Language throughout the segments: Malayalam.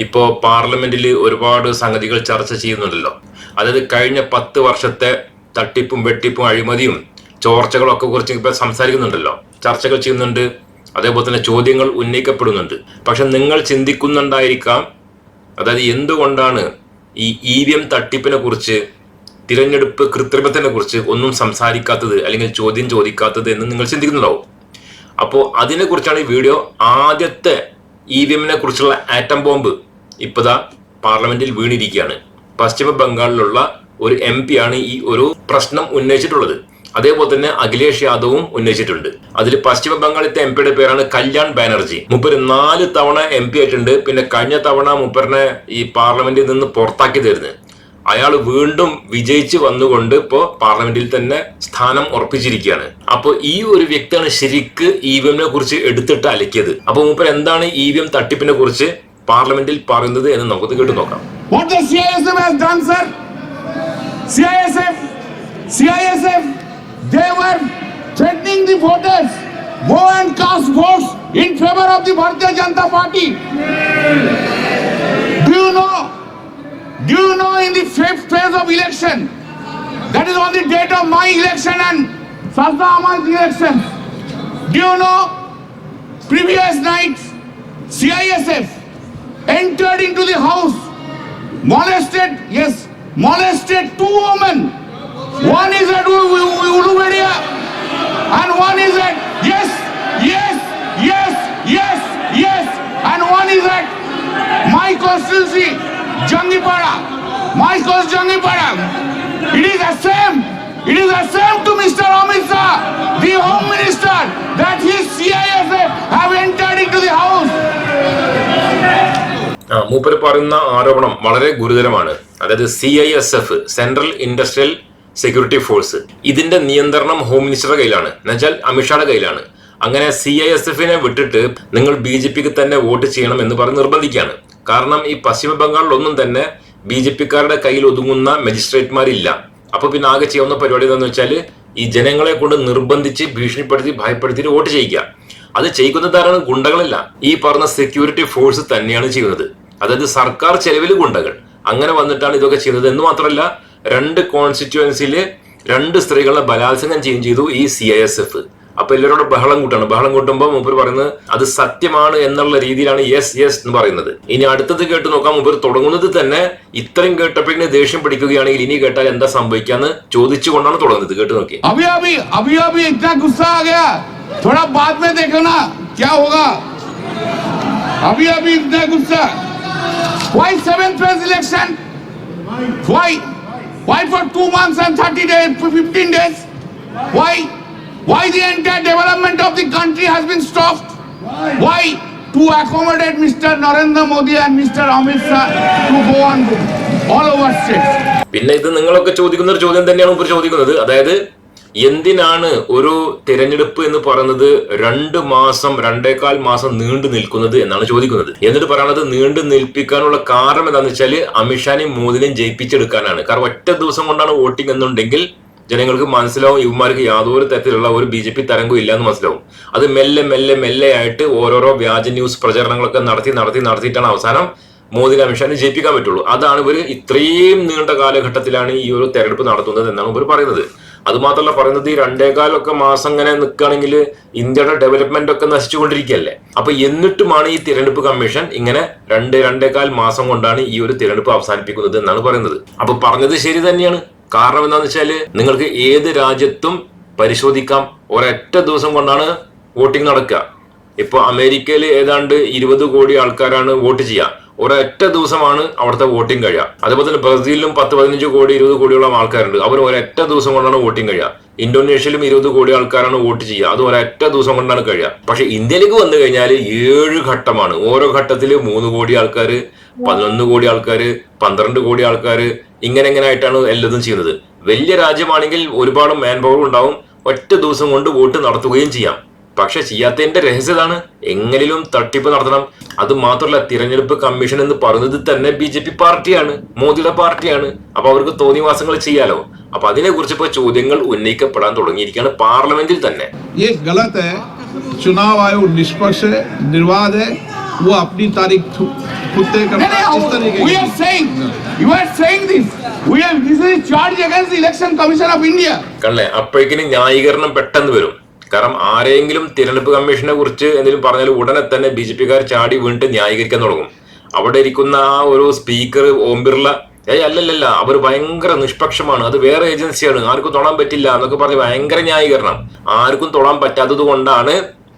ഇപ്പോ പാർലമെന്റിൽ ഒരുപാട് സംഗതികൾ ചർച്ച ചെയ്യുന്നുണ്ടല്ലോ. അതായത് കഴിഞ്ഞ പത്ത് വർഷത്തെ തട്ടിപ്പും വെട്ടിപ്പും അഴിമതിയും ചോർച്ചകളൊക്കെ കുറിച്ച് ഇപ്പൊ സംസാരിക്കുന്നുണ്ടല്ലോ. ചർച്ചകൾ ചെയ്യുന്നുണ്ട്. അതേപോലെ തന്നെ ചോദ്യങ്ങൾ ഉന്നയിക്കപ്പെടുന്നുണ്ട്. പക്ഷെ നിങ്ങൾ ചിന്തിക്കുന്നുണ്ടായിരിക്കാം. അതായത് എന്തുകൊണ്ടാണ് ഈ ഇ വി എം തട്ടിപ്പിനെ കുറിച്ച് തിരഞ്ഞെടുപ്പ് കൃത്രിമത്തിനെ കുറിച്ച് ഒന്നും സംസാരിക്കാത്തത് അല്ലെങ്കിൽ ചോദ്യം ചോദിക്കാത്തത് എന്ന് നിങ്ങൾ ചിന്തിക്കുന്നുണ്ടാവും. അപ്പോൾ അതിനെക്കുറിച്ചാണ് ഈ വീഡിയോ ആദ്യത്തെ ഇ വി എമ്മിനെ കുറിച്ചുള്ള ആറ്റം ബോംബ് ഇപ്പതാ പാർലമെന്റിൽ വീണിരിക്കുകയാണ്. പശ്ചിമ ബംഗാളിലുള്ള ഒരു എം പി ആണ് ഈ ഒരു പ്രശ്നം ഉന്നയിച്ചിട്ടുള്ളത്. അതേപോലെ തന്നെ അഖിലേഷ് യാദവും ഉന്നയിച്ചിട്ടുണ്ട്. അതിൽ പശ്ചിമ ബംഗാളിത്തെ എം പിയുടെ പേരാണ് കല്യാൺ ബാനർജി. മുപ്പര് നാല് തവണ എം പി ആയിട്ടുണ്ട്. പിന്നെ കഴിഞ്ഞ തവണ മുപ്പറിനെ ഈ പാർലമെന്റിൽ നിന്ന് പുറത്താക്കി തരുന്നത്. അയാൾ വീണ്ടും വിജയിച്ച് വന്നുകൊണ്ട് ഇപ്പോ പാർലമെന്റിൽ തന്നെ സ്ഥാനം ഉറപ്പിച്ചിരിക്കുകയാണ്. അപ്പോൾ ഈ ഒരു വ്യക്തിയാണ് ശരിക്ക് ഇ വി എമ്മിനെ കുറിച്ച് എടുത്തിട്ട് അലക്കിയത്. അപ്പോൾ മുപ്പർ എന്താണ് ഇ വി എം തട്ടിപ്പിനെ കുറിച്ച് പാർലമെന്റിൽ പറയുന്നത് എന്ന് നമുക്ക് കേട്ടു നോക്കാം What the CISF has done, sir? CISF, CISF, they were threatening the voters. Go and cast votes in favor of the Bharatiya Janata Party. Do you know? Do you know in the fifth phase of election? That is on the date of my election and Sazda Ahmad's election. Do you know? Previous nights, CISF entered into the house molested, yes, molested two women. One is at U- U- Ulubedia and one is at, yes, yes, yes, yes, yes, and one is at my constituency, Jangipada. My constituency, Jangipada. It is the same. It is the same to Mr. Amit Shah, the Home Minister, that his CISF have entered into the house. ആ, മൂപ്പര് പറയുന്ന ആരോപണം വളരെ ഗുരുതരമാണ്. അതായത് C I S F central industrial security force ഇതിന്റെ നിയന്ത്രണം ഹോം മിനിസ്റ്ററുടെ കയ്യിലാണ്. എന്നുവെച്ചാൽ അമിത്ഷായുടെ കയ്യിലാണ്. അങ്ങനെ സി ഐ എസ് എഫിനെ വിട്ടിട്ട് നിങ്ങൾ ബി ജെ പിക്ക് തന്നെ വോട്ട് ചെയ്യണം എന്ന് പറഞ്ഞ് നിർബന്ധിക്കുകയാണ്. കാരണം ഈ പശ്ചിമ ബംഗാളിലൊന്നും തന്നെ ബി ജെ പിക്കാരുടെ കയ്യിൽ ഒതുങ്ങുന്ന മജിസ്ട്രേറ്റ്മാരില്ല. അപ്പൊ പിന്നെ ആകെ ചെയ്യാവുന്ന പരിപാടി എന്താണെന്ന് വെച്ചാൽ ഈ ജനങ്ങളെ കൊണ്ട് നിർബന്ധിച്ച് ഭീഷണിപ്പെടുത്തി ഭയപ്പെടുത്തിയിട്ട് വോട്ട് ചെയ്യിക്കുക. അത് ചെയ്യിക്കുന്നതാരാണ് ഗുണ്ടകളല്ല. ഈ പറഞ്ഞ സെക്യൂരിറ്റി ഫോഴ്സ് തന്നെയാണ് ചെയ്യുന്നത്. അതായത് സർക്കാർ ചെലവിൽ ഗുണ്ടകൾ അങ്ങനെ വന്നിട്ടാണ് ഇതൊക്കെ ചെയ്യുന്നത് എന്ന് മാത്രമല്ല രണ്ട് കോൺസ്റ്റിറ്റ്യുവൻസിയില് രണ്ട് സ്ത്രീകളെ ബലാത്സംഗം ചെയ്യുകയും ചെയ്തു ഈ സി ഐ എസ് എഫ് അപ്പൊ എല്ലാവരോടും ബഹളം കൂട്ടാണ് ബഹളം കൂട്ടുമ്പോൾ മൂപ്പർ പറയുന്നത് അത് സത്യമാണ് എന്നുള്ള രീതിയിലാണ് യെസ് യെസ് എന്ന് പറയുന്നത് ഇനി അടുത്തത് കേട്ട് നോക്കാം മൂപ്പർ തുടങ്ങുന്നത് തന്നെ ഇത്രയും കേട്ടപ്പോഴേ ദേഷ്യം പിടിക്കുകയാണെങ്കിൽ ഇനി കേട്ടാൽ എന്താ സംഭവിക്കാന്ന് ചോദിച്ചുകൊണ്ടാണ് തുടങ്ങുന്നത് കേട്ട് നോക്കി अभी अभी अभी अभी इतना गुस्सा आ गया थोड़ा बाद में देखो ना क्या होगा अभी अभी इतना गुस्सा Why seventh phase election why why for two months and 30 days 15 days why why the entire development of the country has been stopped why to accommodate mr narendra modi and mr amit shah to go on all over states പിന്നെ ഇത് നിങ്ങളൊക്കെ ചോദിക്കുന്ന ഒരു ചോദ്യം തന്നെയാണ് ഇവർ ചോദിക്കുന്നത് അതായത് എന്തിനാണ് ഒരു തിരഞ്ഞെടുപ്പ് എന്ന് പറയുന്നത് രണ്ട് മാസം രണ്ടേകാൽ മാസം നീണ്ടു നിൽക്കുന്നത് എന്നാണ് ചോദിക്കുന്നത്. എന്നിട്ട് പറയുന്നത് നീണ്ടു നിൽപ്പിക്കാനുള്ള കാരണം എന്താണെന്ന് വെച്ചാൽ അമിത്ഷാനെയും മോദിനെയും ജയിപ്പിച്ചെടുക്കാനാണ്. കാരണം ഒറ്റ ദിവസം കൊണ്ടാണ് വോട്ടിംഗ് എന്നുണ്ടെങ്കിൽ ജനങ്ങൾക്ക് മനസ്സിലാവും ഇവന്മാർക്ക് യാതൊരു തരത്തിലുള്ള ഒരു ബി ജെ പി തരംഗവും ഇല്ല എന്ന് മനസ്സിലാവും. അത് മെല്ലെ മെല്ലെ മെല്ലെ ആയിട്ട് ഓരോരോ വ്യാജ ന്യൂസ് പ്രചരണങ്ങളൊക്കെ നടത്തി നടത്തി നടത്തിയിട്ടാണ് അവസാനം മോദിനെ അമിത്ഷാനെ ജയിപ്പിക്കാൻ പറ്റുള്ളൂ. അതാണ് ഇവർ ഇത്രയും നീണ്ട കാലഘട്ടത്തിലാണ് ഈ ഒരു തെരഞ്ഞെടുപ്പ് നടത്തുന്നത് എന്നാണ് ഇവർ പറയുന്നത്. അത് മാത്രമല്ല പറയുന്നത് ഈ രണ്ടേകാലൊക്കെ മാസം ഇങ്ങനെ നിൽക്കുകയാണെങ്കിൽ ഇന്ത്യയുടെ ഡെവലപ്മെന്റ് ഒക്കെ നശിച്ചുകൊണ്ടിരിക്കുകയല്ലേ അപ്പൊ എന്നിട്ടുമാണ് ഈ തിരഞ്ഞെടുപ്പ് കമ്മീഷൻ ഇങ്ങനെ രണ്ട് രണ്ടേകാൽ മാസം കൊണ്ടാണ് ഈ ഒരു തിരഞ്ഞെടുപ്പ് അവസാനിപ്പിക്കുന്നത് എന്നാണ് പറയുന്നത്. അപ്പൊ പറഞ്ഞത് ശരി തന്നെയാണ്. കാരണം എന്താണെന്ന് വെച്ചാൽ നിങ്ങൾക്ക് ഏത് രാജ്യത്തും പരിശോധിക്കാം. ഒരൊറ്റ ദിവസം കൊണ്ടാണ് വോട്ടിംഗ് നടക്കുക. ഇപ്പൊ അമേരിക്കയിൽ ഏതാണ്ട് ഇരുപത് കോടി ആൾക്കാരാണ് വോട്ട് ചെയ്യുക. ഒരൊറ്റ ദിവസമാണ് അവിടുത്തെ വോട്ടിംഗ് കഴിയുക. അതുപോലെ തന്നെ ബ്രസീലിലും പത്ത് പതിനഞ്ച് കോടി ഇരുപത് കോടിയുള്ള ആൾക്കാരുണ്ട്. അവർ ഒരൊറ്റ ദിവസം കൊണ്ടാണ് വോട്ടിംഗ് കഴിയുക. ഇന്തോനേഷ്യയിലും ഇരുപത് കോടി ആൾക്കാരാണ് വോട്ട് ചെയ്യുക. അത് ഒരൊറ്റ ദിവസം കൊണ്ടാണ് കഴിയുക. പക്ഷെ ഇന്ത്യയിലേക്ക് വന്നു കഴിഞ്ഞാൽ ഏഴ് ഘട്ടമാണ്. ഓരോ ഘട്ടത്തിൽ മൂന്ന് കോടി ആൾക്കാർ പതിനൊന്ന് കോടി ആൾക്കാർ പന്ത്രണ്ട് കോടി ആൾക്കാർ ഇങ്ങനെ ഇങ്ങനെ ആയിട്ടാണ് എല്ലാതും ചെയ്യുന്നത്. വലിയ രാജ്യമാണെങ്കിൽ ഒരുപാട് മാൻ പവർ ഉണ്ടാവും. ഒറ്റ ദിവസം കൊണ്ട് വോട്ട് നടത്തുകയും ചെയ്യാം. പക്ഷെ ചെയ്യാത്തതിന്റെ രഹസ്യതാണ് എങ്ങനെയും തട്ടിപ്പ് നടത്തണം അത് മാത്രമല്ല തിരഞ്ഞെടുപ്പ് കമ്മീഷൻ എന്ന് പറയുന്നത് തന്നെ ബി ജെ പി പാർട്ടിയാണ് മോദിയുടെ പാർട്ടിയാണ് അപ്പൊ അവർക്ക് തോന്നിവാസങ്ങൾ ചെയ്യാലോ അപ്പൊ അതിനെ കുറിച്ച് ഇപ്പൊ ചോദ്യങ്ങൾ ഉന്നയിക്കപ്പെടാൻ തുടങ്ങിയിരിക്കുകയാണ് പാർലമെന്റിൽ തന്നെ ये गलत है चुनाव आयोग निष्पक्ष है निर्वाध है वो अपनी तारीख खु- खुद तय No, करता है इस no, तरीके we की are saying, you are saying this. We are, this is a charge against the Election Commission of India. കണ്ടേ അപ്പോഴേക്കിന് ന്യായീകരണം പെട്ടെന്ന് വരും കാരണം ആരെങ്കിലും തിരഞ്ഞെടുപ്പ് കമ്മീഷനെ കുറിച്ച് എന്തെങ്കിലും പറഞ്ഞാൽ ഉടനെ തന്നെ ബി ജെ പിക്കാർ ചാടി വീണ്ടും ന്യായീകരിക്കാൻ തുടങ്ങും. അവിടെ ഇരിക്കുന്ന ആ ഒരു സ്പീക്കർ ഓം ബിർള ഏയ് അല്ലല്ലല്ല അവർ ഭയങ്കര നിഷ്പക്ഷമാണ്. അത് വേറെ ഏജൻസിയാണ്. ആർക്കും തൊടാൻ പറ്റില്ല എന്നൊക്കെ പറഞ്ഞ് ഭയങ്കര ന്യായീകരണം. ആർക്കും തൊടാൻ പറ്റാത്തത് കൊണ്ടാണ്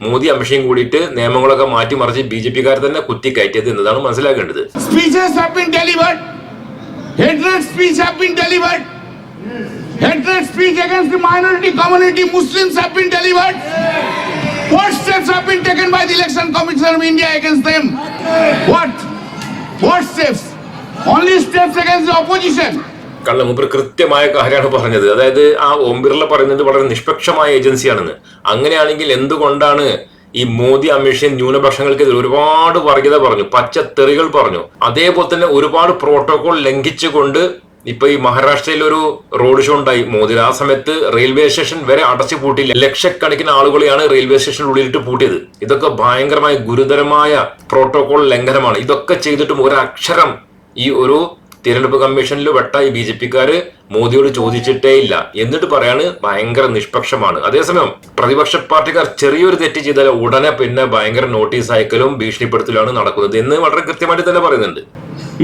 മോദി അമിഷയും കൂടിയിട്ട് നിയമങ്ങളൊക്കെ മാറ്റിമറിച്ച് ബി ജെ പിക്കാർ തന്നെ കുത്തി കയറ്റിയത് എന്നതാണ് മനസ്സിലാക്കേണ്ടത്. Speeches have delivered. Hatred speech have delivered. Hatred speech against the minority community, Muslims have been delivered. What steps have been taken by the Election Commission of India against them? What? What steps? Only steps against the opposition. കള്ള മുമ്പ് കൃത്യമായ കാര്യമാണ് പറഞ്ഞത് അതായത് ആ ഓം ബിർള പറയുന്നത് വളരെ നിഷ്പക്ഷമായ ഏജൻസിയാണെന്ന് അങ്ങനെയാണെങ്കിൽ എന്തുകൊണ്ടാണ് ഈ മോദി അമിഷൻ ന്യൂനപക്ഷങ്ങൾക്കെതിരെ ഒരുപാട് വർഗീയത പറഞ്ഞു പച്ചത്തെറികൾ പറഞ്ഞു അതേപോലെ തന്നെ ഒരുപാട് പ്രോട്ടോകോൾ ലംഘിച്ചുകൊണ്ട് ഇപ്പൊ ഈ മഹാരാഷ്ട്രയിൽ ഒരു റോഡ് ഷോ ഉണ്ടായി. മോദി ആ സമയത്ത് റെയിൽവേ സ്റ്റേഷൻ വരെ അടച്ചു പൂട്ടിയില്ല. ലക്ഷക്കണക്കിന് ആളുകളെയാണ് റെയിൽവേ സ്റ്റേഷനുള്ളിലിട്ട് പൂട്ടിയത്. ഇതൊക്കെ ഭയങ്കരമായ ഗുരുതരമായ പ്രോട്ടോകോൾ ലംഘനമാണ്. ഇതൊക്കെ ചെയ്തിട്ടും ഒരക്ഷരം ഈ ഒരു തിരഞ്ഞെടുപ്പ് കമ്മീഷനിൽ വെട്ടായി ബി ജെ പിക്കാര് മോദിയോട് ചോദിച്ചിട്ടേ ഇല്ല. എന്നിട്ട് പറയാണ് ഭയങ്കര നിഷ്പക്ഷമാണ്. അതേസമയം പ്രതിപക്ഷ പാർട്ടിക്കാർ ചെറിയൊരു തെറ്റ് ചെയ്താൽ ഉടനെ പിന്നെ ഭയങ്കര നോട്ടീസ് അയക്കലും ഭീഷണിപ്പെടുത്തലാണ് നടക്കുന്നത്. എന്ന് വളരെ കൃത്യമായിട്ട് തന്നെ പറയുന്നുണ്ട്.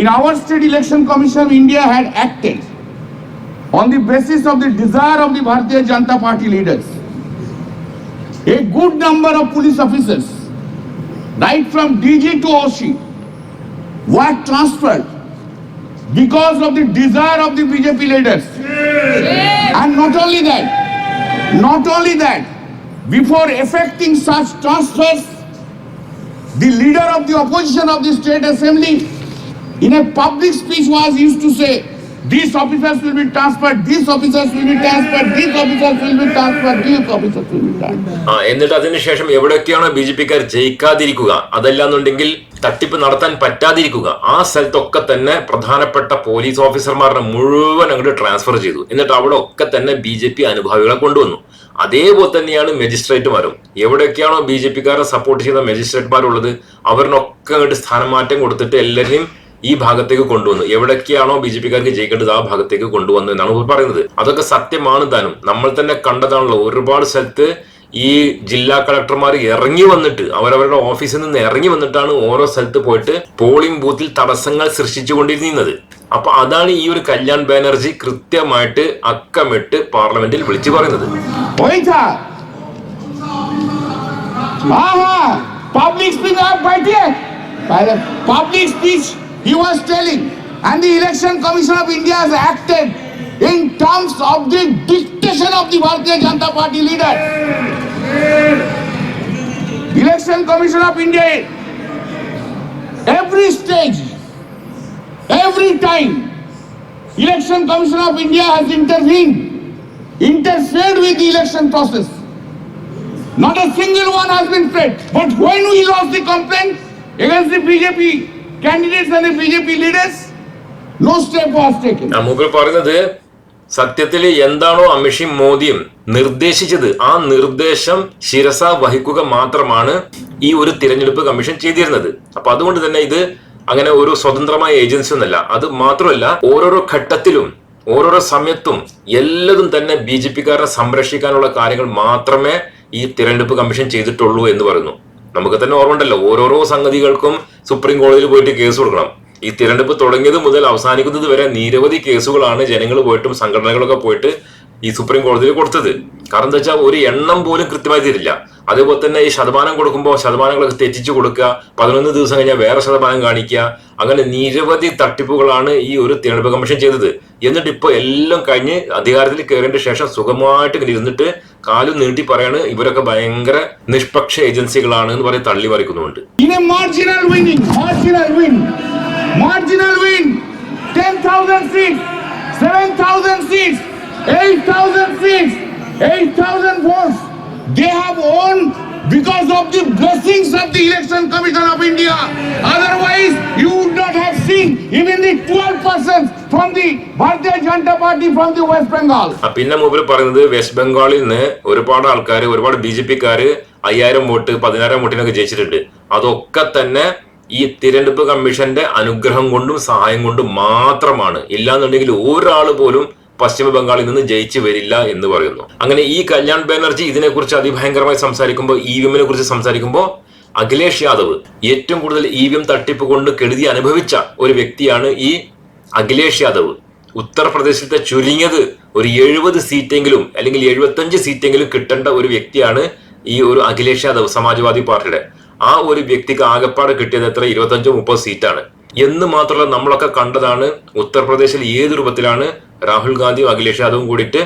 In our state election commission India had acted on the basis of the desire of the Bharatiya Janata party leaders a good number of police officers right from D to O C transferred because of the desire of the BJP leaders. And not only that, not only that, before effecting such transfers, the leader of the opposition of the state assembly in a public speech was used to say these officers will be transferred. These officers will be transferred. These officers will be transferred. These officers will be transferred. ആ എന്നിട്ട് അതിനുശേഷം എവിടെയൊക്കെയാണോ ബി ജെ പിക്കാർ ജയിക്കാതിരിക്കുക അതല്ലാന്നുണ്ടെങ്കിൽ തട്ടിപ്പ് നടത്താൻ പറ്റാതിരിക്കുക ആ സ്ഥലത്തൊക്കെ തന്നെ പ്രധാനപ്പെട്ട പോലീസ് ഓഫീസർമാരുടെ മുഴുവൻ അങ്ങോട്ട് ട്രാൻസ്ഫർ ചെയ്തു. എന്നിട്ട് അവിടെ ഒക്കെ തന്നെ ബി ജെ പി അനുഭാവികളെ കൊണ്ടുവന്നു. അതേപോലെ തന്നെയാണ് മജിസ്ട്രേറ്റുമാരും എവിടെയൊക്കെയാണോ ബി ജെ പിക്കാരെ സപ്പോർട്ട് ചെയ്യുന്ന മജിസ്ട്രേറ്റ്മാരുള്ളത് അവരിനൊക്കെ അങ്ങോട്ട് സ്ഥാനമാറ്റം കൊടുത്തിട്ട് എല്ലാവരെയും ഈ ഭാഗത്തേക്ക് കൊണ്ടുവന്നു. എവിടേക്കാണോ ബി ജെ പിക്കാർക്ക് ജയിക്കേണ്ടത് ആ ഭാഗത്തേക്ക് കൊണ്ടുവന്നു എന്നാണ് പറയുന്നത്. അതൊക്കെ സത്യമാണ് താനും. നമ്മൾ തന്നെ കണ്ടതാണല്ലോ. ഒരുപാട് സ്ഥലത്ത് ഈ ജില്ലാ കളക്ടർമാർ ഇറങ്ങി വന്നിട്ട് അവരവരുടെ ഓഫീസിൽ നിന്ന് ഇറങ്ങി വന്നിട്ടാണ് ഓരോ സ്ഥലത്ത് പോയിട്ട് പോളിംഗ് ബൂത്തിൽ തടസ്സങ്ങൾ സൃഷ്ടിച്ചുകൊണ്ടിരുന്നത് അപ്പൊ അതാണ് ഈ ഒരു കല്യാൺ ബാനർജി കൃത്യമായിട്ട് അക്കമിട്ട് പാർലമെന്റിൽ വിളിച്ചു പറയുന്നത്. Public speech he was telling, and the Election Commission of India has acted in terms of the dictation of the Bharatiya Janata Party leader. Election Commission of India, every stage, every time, Election Commission of India has intervened, interfered with the election process. Not a single one has been paid. But when we lost the complaint against the BJP, candidates and the BJP leaders, no step was taken. മൂപ്പർ പറയുന്നത് സത്യത്തിൽ എന്താണോ അമിഷി മോദിയും നിർദ്ദേശിച്ചത് ആ നിർദ്ദേശം ശിരസ വഹിക്കുക മാത്രമാണ് ഈ ഒരു തിരഞ്ഞെടുപ്പ് കമ്മീഷൻ ചെയ്തിരുന്നത്. അപ്പൊ അതുകൊണ്ട് തന്നെ ഇത് അങ്ങനെ ഒരു സ്വതന്ത്രമായ ഏജൻസി ഒന്നല്ല. അത് മാത്രമല്ല ഓരോരോ ഘട്ടത്തിലും ഓരോരോ സമയത്തും എല്ലാതും തന്നെ ബി ജെ പിക്കാരെ സംരക്ഷിക്കാനുള്ള കാര്യങ്ങൾ മാത്രമേ ഈ തിരഞ്ഞെടുപ്പ് കമ്മീഷൻ ചെയ്തിട്ടുള്ളൂ എന്ന് പറയുന്നു. നമുക്ക് തന്നെ ഓർമ്മണ്ടല്ലോ ഓരോരോ സംഗതികൾക്കും സുപ്രീം കോടതിയിൽ പോയിട്ട് കേസ് കൊടുക്കണം. ഈ തിരഞ്ഞെടുപ്പ് തുടങ്ങിയത് മുതൽ അവസാനിക്കുന്നത് വരെ നിരവധി കേസുകളാണ് ജനങ്ങൾ പോയിട്ടും സംഘടനകളൊക്കെ പോയിട്ട് ഈ സുപ്രീം കോടതിയിൽ കൊടുത്തത്. കാരണം എന്താ വെച്ചാൽ ഒരു എണ്ണം പോലും കൃത്യമായി തരില്ല. അതേപോലെ തന്നെ ഈ ശതമാനം കൊടുക്കുമ്പോൾ ശതമാനങ്ങളൊക്കെ തെറ്റിച്ചു കൊടുക്കുക പതിനൊന്ന് ദിവസം കഴിഞ്ഞാൽ വേറെ ശതമാനം കാണിക്കുക അങ്ങനെ നിരവധി തട്ടിപ്പുകളാണ് ഈ ഒരു തിരഞ്ഞെടുപ്പ് കമ്മീഷൻ ചെയ്തത്. എന്നിട്ട് ഇപ്പോൾ എല്ലാം കഴിഞ്ഞ് അധികാരത്തിൽ കയറിയതിന് ശേഷം സുഖമായിട്ട് ഇങ്ങനെ ഇരുന്നിട്ട് കാലും നീട്ടി പറയാണ് ഇവരൊക്കെ ഭയങ്കര നിഷ്പക്ഷ ഏജൻസികളാണ് എന്ന് പറയും തള്ളി മറിക്കുന്നുണ്ട് In thousand marginal winning, marginal win, marginal win, 10,000 seats, 7,000 seats, 8,000 seats, 8,000 votes. They have won because of the blessings of the Election Commission of India. Otherwise, you would not have seen even the 12% from the Bharatiya Janata Party from the West Bengal. പിന്നെ മൂപ്പര് പറയുന്നത് വെസ്റ്റ് ബംഗാളിൽ നിന്ന് ഒരുപാട് ആൾക്കാർ ഒരുപാട് ബി ജെ പിക്കാര് അയ്യായിരം വോട്ട് പതിനായിരം വോട്ടിനൊക്കെ ജയിച്ചിട്ടുണ്ട് അതൊക്കെ തന്നെ ഈ തിരഞ്ഞെടുപ്പ് കമ്മീഷന്റെ അനുഗ്രഹം കൊണ്ടും സഹായം കൊണ്ടും മാത്രമാണ് ഇല്ലാന്നുണ്ടെങ്കിൽ ഒരാൾ പോലും പശ്ചിമ ബംഗാളിൽ നിന്ന് ജയിച്ചു വരില്ല എന്ന് പറയുന്നു. അങ്ങനെ ഈ കല്യാൺ ബാനർജി ഇതിനെക്കുറിച്ച് അതിഭയങ്കരമായി സംസാരിക്കുമ്പോൾ ഇ വിമിനെ കുറിച്ച് സംസാരിക്കുമ്പോൾ അഖിലേഷ് യാദവ് ഏറ്റവും കൂടുതൽ ഇ വി തട്ടിപ്പ് കൊണ്ട് കെടുതി അനുഭവിച്ച ഒരു വ്യക്തിയാണ് ഈ അഖിലേഷ് യാദവ്. ഉത്തർപ്രദേശത്തെ ചുരുങ്ങിയത് ഒരു എഴുപത് സീറ്റെങ്കിലും അല്ലെങ്കിൽ എഴുപത്തഞ്ച് സീറ്റെങ്കിലും കിട്ടേണ്ട ഒരു വ്യക്തിയാണ് ഈ ഒരു അഖിലേഷ് യാദവ് സമാജ്വാദി പാർട്ടിയുടെ. ആ ഒരു വ്യക്തിക്ക് ആകപ്പാട് കിട്ടിയത് എത്ര? ഇരുപത്തഞ്ചോ മുപ്പത് സീറ്റാണ്. എന്ന് മാത്രമല്ല നമ്മളൊക്കെ കണ്ടതാണ് ഉത്തർപ്രദേശിൽ ഏത് രൂപത്തിലാണ് രാഹുൽ ഗാന്ധിയും അഖിലേഷ് യാദവും കൂടിയിട്ട്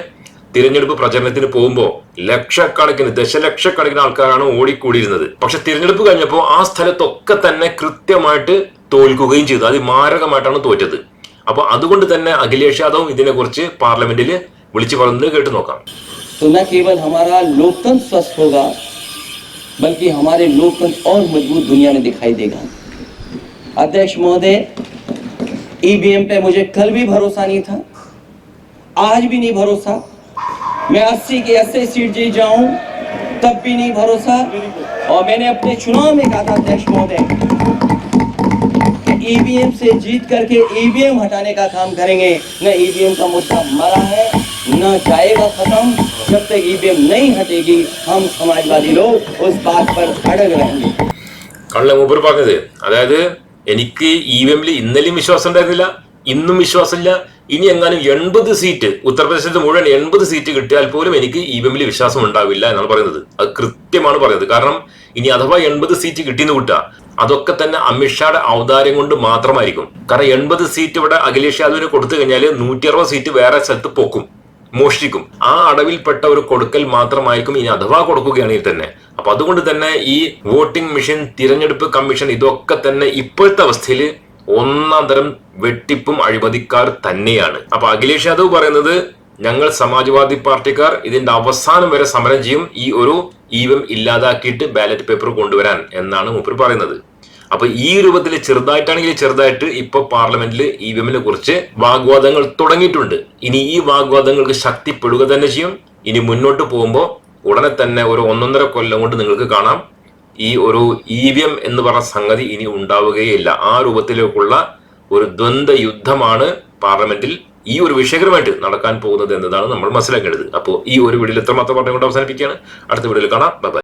തിരഞ്ഞെടുപ്പ് പ്രചരണത്തിന് പോകുമ്പോൾ ലക്ഷക്കണക്കിന് ദശലക്ഷക്കണക്കിന് ആൾക്കാരാണ് ഓടിക്കൂടിയിരുന്നത് പക്ഷെ തിരഞ്ഞെടുപ്പ് കഴിഞ്ഞപ്പോൾ ആ സ്ഥലത്തൊക്കെ തന്നെ കൃത്യമായിട്ട് തോൽക്കുകയും ചെയ്തു അത് മാരകമായിട്ടാണ് തോറ്റത് അപ്പൊ അതുകൊണ്ട് തന്നെ അഖിലേഷ് യാദവും ഇതിനെക്കുറിച്ച് പാർലമെന്റിൽ വിളിച്ചു പറയുന്നത് കേട്ടു നോക്കാം तो न केवल हमारा लोकतंत्र स्वस्थ होगा बल्कि हमारे लोकतंत्र और मजबूत दुनिया में दिखाई देगा अध्यक्ष महोदय ईवीएम पे मुझे कल भी भरोसा नहीं था आज भी नहीं भरोसा मैं 80 की 80 सीट जीत जाऊं तब भी नहीं भरोसा और मैंने अपने चुनाव में कहा था अध्यक्ष महोदय ईवीएम से जीत करके ईवीएम हटाने का काम करेंगे न ईवीएम का मुद्दा मरा है न जाएगा खत्म जब तक ईवीएम नहीं हटेगी हम समाजवादी लोग उस बात पर अड़ग रहेंगे കള്ള മൂപ്പർ പറഞ്ഞത് അതായത് എനിക്ക് ഇ വി എമ്മിൽ ഇന്നലെയും വിശ്വാസം ഉണ്ടായിരുന്നില്ല ഇന്നും വിശ്വാസമില്ല ഇനി എങ്ങാനും എൺപത് സീറ്റ് ഉത്തർപ്രദേശത്ത് മുഴുവൻ എൺപത് സീറ്റ് കിട്ടിയാൽ പോലും എനിക്ക് ഇ എമ്മിൽ വിശ്വാസം ഉണ്ടാവില്ല എന്നാണ് പറയുന്നത്. അത് കൃത്യമാണ് പറയുന്നത്. കാരണം ഇനി അഥവാ എൺപത് സീറ്റ് കിട്ടിയെന്ന് കൂട്ടുക അതൊക്കെ തന്നെ അമിത്ഷായുടെ ഔദാര്യം കൊണ്ട് മാത്രമായിരിക്കും. കാരണം എൺപത് സീറ്റ് ഇവിടെ അഖിലേഷ് യാദവിന് കൊടുത്തു കഴിഞ്ഞാൽ നൂറ്റി അറുപത് സീറ്റ് വേറെ സ്ഥലത്ത് പൊക്കും മോഷ്ടിക്കും. ആ അടവിൽപ്പെട്ട ഒരു കൊടുക്കൽ മാത്രമായിരിക്കും ഇനി അഥവാ കൊടുക്കുകയാണെങ്കിൽ തന്നെ. അപ്പൊ അതുകൊണ്ട് തന്നെ ഈ വോട്ടിംഗ് മെഷീൻ തിരഞ്ഞെടുപ്പ് കമ്മീഷൻ ഇതൊക്കെ തന്നെ ഇപ്പോഴത്തെ അവസ്ഥയിൽ ഒന്നാം തരം വെട്ടിപ്പും അഴിമതിക്കാർ തന്നെയാണ്. അപ്പൊ അഖിലേഷ് യാദവ് പറയുന്നത് ഞങ്ങൾ സമാജ്വാദി പാർട്ടിക്കാർ ഇതിന്റെ അവസാനം വരെ സമരം ചെയ്യും ഈ ഒരു എം ഇല്ലാതാക്കിയിട്ട് ബാലറ്റ് പേപ്പർ കൊണ്ടുവരാൻ എന്നാണ് മൂപ്പർ പറയുന്നത്. അപ്പൊ ഈ രൂപത്തിൽ ചെറുതായിട്ടാണെങ്കിൽ ചെറുതായിട്ട് ഇപ്പൊ പാർലമെന്റിൽ ഇ വി എമ്മിനെ കുറിച്ച് വാഗ്വാദങ്ങൾ തുടങ്ങിയിട്ടുണ്ട്. ഇനി ഈ വാഗ്വാദങ്ങൾക്ക് ശക്തിപ്പെടുക തന്നെ ചെയ്യും. ഇനി മുന്നോട്ട് പോകുമ്പോൾ ഉടനെ തന്നെ ഒരു ഒന്നൊന്നര കൊല്ലം കൊണ്ട് നിങ്ങൾക്ക് കാണാം. ഈ ഒരു ഇ വി എം എന്ന് പറഞ്ഞ സംഗതി ഇനി ഉണ്ടാവുകയില്ല. ആ രൂപത്തിലേക്കുള്ള ഒരു ദ്വന്ദ്വ യുദ്ധമാണ് പാർലമെന്റിൽ ഈ ഒരു വിഷയകരമായിട്ട് നടക്കാൻ പോകുന്നത് എന്നതാണ് നമ്മൾ മനസ്സിലാക്കേണ്ടത്. അപ്പോൾ ഈ ഒരു വീഡിയോയിൽ എത്രമാത്രം പറഞ്ഞുകൊണ്ട് അവസാനിപ്പിക്കുകയാണ്. അടുത്ത വീഡിയോയിൽ കാണാം. ബൈ.